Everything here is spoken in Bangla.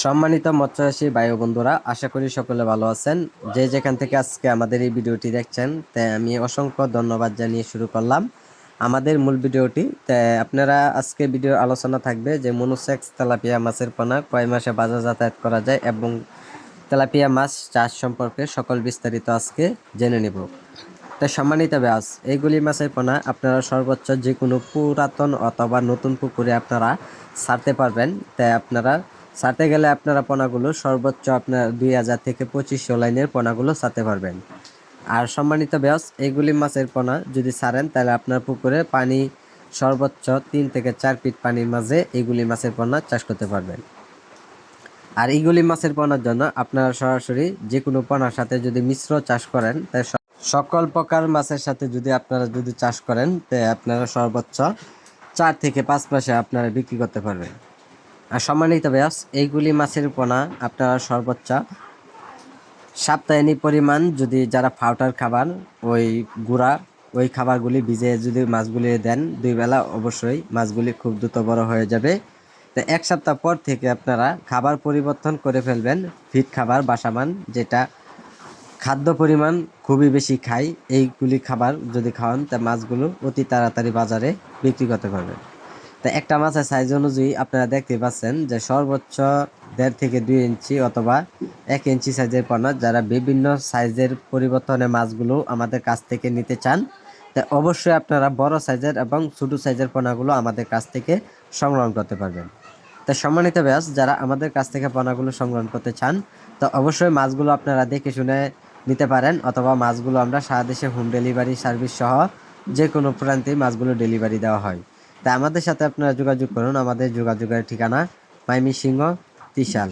সম্মানিত মৎস্যচাষী বায়ু বন্ধুরা, আশা করি সকলে ভালো আছেন। যে যেখান থেকে আজকে আমাদের এই ভিডিওটি দেখছেন তাই আমি অসংখ্য ধন্যবাদ জানিয়ে শুরু করলাম। আমাদের মূল ভিডিওটি তাই আপনারা আজকে ভিডিও আলোচনা থাকবে যে মনুসেক্স তেলাপিয়া মাছের পোনা কয় মাসে বাজার যাতায়াত করা যায় এবং তেলাপিয়া মাছ চাষ সম্পর্কে সকল বিস্তারিত আজকে জেনে নেব। তাই সম্মানিত ব্যাস, এইগুলি মাছের পোনা আপনারা সর্বোচ্চ যে কোনো পুরাতন অথবা নতুন পুকুরে আপনারা ছাড়তে পারবেন। তাই আপনারা ছাড়তে গেলে আপনারা পোনাগুলো সর্বোচ্চ আপনার দুই হাজার থেকে পঁচিশশো লাইনের পোনাগুলো ছাড়তে পারবেন। আর সম্মানিত ব্যাস এইগুলি মাছের পোনা যদি ছাড়েন তাহলে আপনার পুকুরে পানি সর্বোচ্চ তিন থেকে চার ফিট পানির মাঝে এইগুলি মাছের পোনা চাষ করতে পারবেন। আর এইগুলি মাছের পোনার জন্য আপনারা সরাসরি যে কোনো পোনার সাথে যদি মিশ্র চাষ করেন তাই সকল প্রকার মাছের সাথে যদি আপনারা যদি চাষ করেন তাই আপনারা সর্বোচ্চ চার থেকে পাঁচ মাসে আপনারা বিক্রি করতে পারবেন। সম্মানিত ব্যাস এইগুলি মাছের পোনা, আপনারা সর্বোচ্চ সাপ্তাহিক পরিমাণ যদি যারা ফাউটার খাবার, ওই গুঁড়া, ওই খাবারগুলি ভিজে যদি মাছগুলি দেন, দুই বেলা অবশ্যই মাছগুলি খুব দ্রুত বড় হয়ে যাবে। তো এক সপ্তাহ পর থেকে আপনারা খাবার পরিবর্তন করে ফেলবেন ফিট খাবার, বাসামান, যেটা খাদ্য পরিমাণ খুবই বেশি খাই এইগুলি খাবার যদি খাওয়ান, তা মাছগুলো অতি তাড়াতাড়ি বাজারে বিক্রি করতে পারবেন তা একটা মাছের সাইজ অনুযায়ী আপনারা দেখতে পাচ্ছেন যে সর্বোচ্চ দেড় থেকে দুই ইঞ্চি অথবা এক ইঞ্চি সাইজের পোনা যারা বিভিন্ন সাইজের পরিবর্তনে মাছগুলো আমাদের কাছ থেকে নিতে চান, তা অবশ্যই আপনারা বড় সাইজের এবং ছোটো সাইজের পোনাগুলো আমাদের কাছ থেকে সংগ্রহ করতে পারবেন। তা সম্মানিত ব্যাস যারা আমাদের কাছ থেকে পোনাগুলো সংগ্রহ করতে চান, তো অবশ্যই মাছগুলো আপনারা দেখে শুনে নিতে পারেন অথবা মাছগুলো আমরা সারা দেশে হোম ডেলিভারি সার্ভিস সহ যে কোনো প্রান্তেই মাছগুলো ডেলিভারি দেওয়া হয়। তাই আমাদের সাথে আপনারা যোগাযোগ করুন আমাদের যোগাযোগের ঠিকানা মাইমি সিংহ ত্রিশাল।